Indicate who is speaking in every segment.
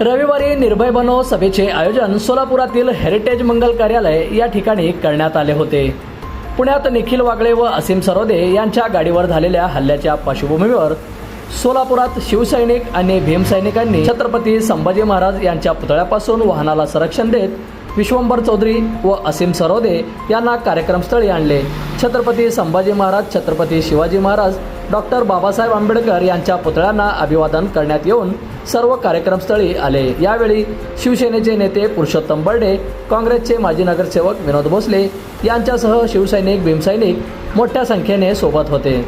Speaker 1: रविवारी निर्भय बनो सभेचे आयोजन सोलापुरातील हेरिटेज मंगल कार्यालय या ठिकाणी करण्यात आले होते. पुण्यात निखिल वागळे व असीम सरोदे यांच्या गाडीवर झालेल्या हल्ल्याच्या पार्श्वभूमीवर सोलापुरात शिवसैनिक आणि भीमसैनिकांनी छत्रपती संभाजी महाराज यांच्या पुतळ्यापासून वाहनाला संरक्षण देत विश्वंभर चौधरी व असीम सरोदे यांना कार्यक्रमस्थळी आणले. छत्रपती संभाजी महाराज छत्रपती शिवाजी महाराज डॉक्टर बाबासाहेब आंबेडकर यांच्या पुतळ्यांना अभिवादन करण्यात येऊन सर्व कार्यक्रमस्थळी आले. यावेळी शिवसेनेचे नेते पुरुषोत्तम बर्डे काँग्रेसचे माजी नगरसेवक विनोद भोसले यांच्यासह शिवसैनिक भीमसैनिक मोठ्या संख्येने सोबत होते.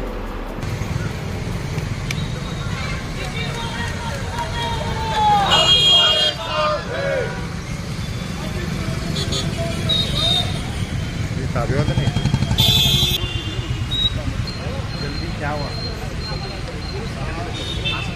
Speaker 1: जल्दी क्या हुआ